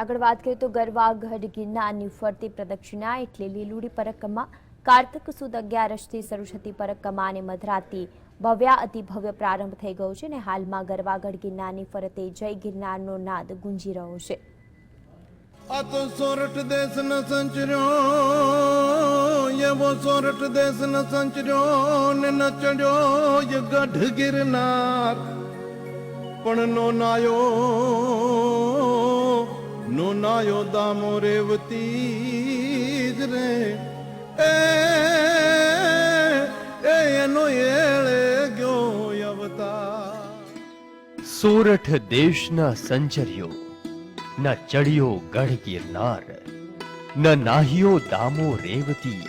આગળ વાત કરીએ તો ગરવા ગઢ ગિરનારની ફરતી પ્રદક્ષિણા એટલે લીલુડી પરકમા કાર્તક સુદ અગિયારસથી શરૂ થતી પરિક્રમા અને મધરાતી ભવ્યા અતિ ભવ્ય પ્રારંભ થઈ ગયો છે અને હાલમાં ગરવાગઢ ગિરનારની ફરતે જય ગિરનારનો નાદ ગુંજી રહ્યો છે. અતો સોરઠ દેશ ન સંચર્યો, એવો સોરઠ દેશ ન સંચર્યો ને ન ચડ્યો ગઢ ગિરનાર. પણ નો નાયો નો નાયો દામો રેવતી જ રે. એનો એળે ગયો અવતાર. સોરઠ દેશના સંચર્યો ન ચડ્યો ગઢ ગિરનાર ન નાહ્યો દામો રેવતી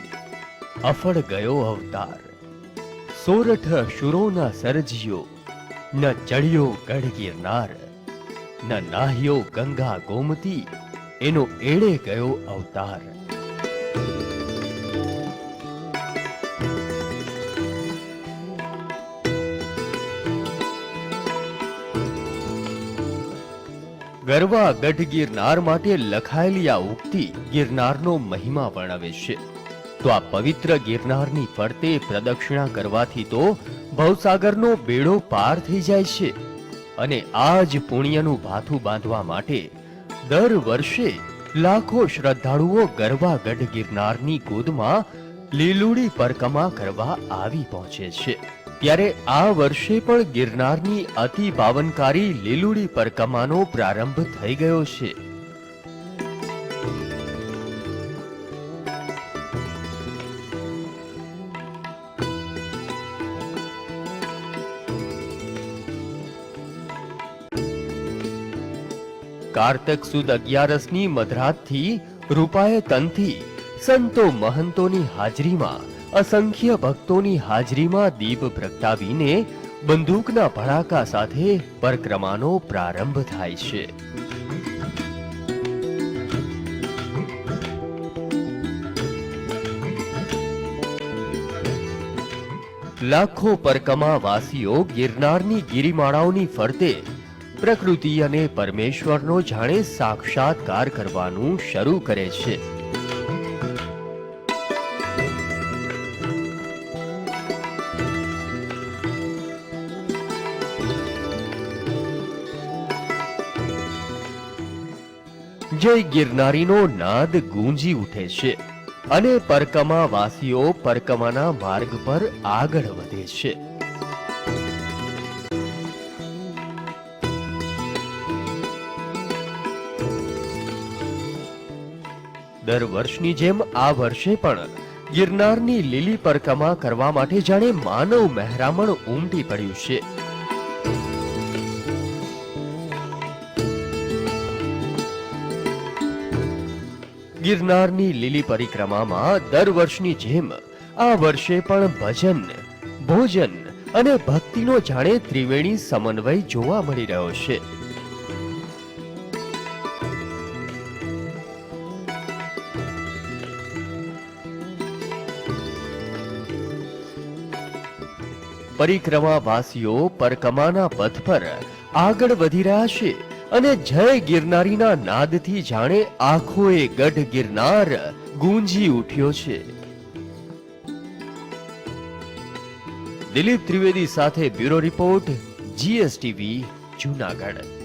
અફળ ગયો અવતાર. સોરઠ શુરોના સરજ્યો, ન ચડ્યો ગઢ ગિરનાર ન નાહ્યો ગંગા ગોમતી, એનો એળે ગયો અવતાર? ગરવા ગઢ ગિરનાર માટે લખાયેલી આ ઉક્તિ ગિરનારનો મહિમા વર્ણવે છે. તો આ પવિત્ર ગિરનારની ફરતે પ્રદક્ષિણા કરવાથી તો ભવસાગરનો બેડો પાર થઈ જાય છે. અને આ જ પુણ્યનું ભાથું બાંધવા માટે દર વર્ષે લાખો શ્રદ્ધાળુઓ ગરવા ગઢ ગિરનારની ગોદમાં લીલુડી પરકમા કરવા આવી પહોંચે છે. ત્યારે આ વર્ષે પણ ગિરનારની અતિ પાવનકારી લીલુડી પરકમાનો પ્રારંભ થઈ ગયો છે. કાર્તક સુદ અગિયારસની મધરાતથી રૂપાએ તનથી સંતો મહંતોની હાજરીમાં, અસંખ્ય ભક્તોની હાજરીમાં દીપ પ્રગટાવીને બંદૂકના ભડાકા સાથે પરિક્રમાનો પ્રારંભ થાય છે. લાખો પરકમા વાસીઓ ગિરનારની ગિરિમાળાઓની ફરતે પ્રકૃતિ અને પરમેશ્વરનો જાણે સાક્ષાત્કાર કરવાનું શરૂ કરે છે. જય ગિરનારીનો નાદ ગુંજી ઉઠે છે અને પરકમા વાસીઓ પરકમાના માર્ગ પર આગળ વધે છે. દર વર્ષની જેમ આ વર્ષે પણ ગિરનારની લીલી પરકમા કરવા માટે જાણે માનવ મહેરામણ ઉમટી પડ્યું છે. ગિરનારની લીલી પરિક્રમામાં દર વર્ષની જેમ આ વર્ષે પણ ભજન, ભોજન અને ભક્તિનો જાણે ત્રિવેણી સમન્વય જોવા મળી રહ્યો છે. પરિક્રમાવાસીઓ પરકમાના પથ પર આગળ વધી રહ્યા છે અને જય ગિરનારીના નાદથી જાણે આખો એ ગઢ ગિરનાર ગુંજી ઉઠ્યો છે. દિલીપ ત્રિવેદી સાથે બ્યુરો રિપોર્ટ, જીએસટીવી, જૂનાગઢ.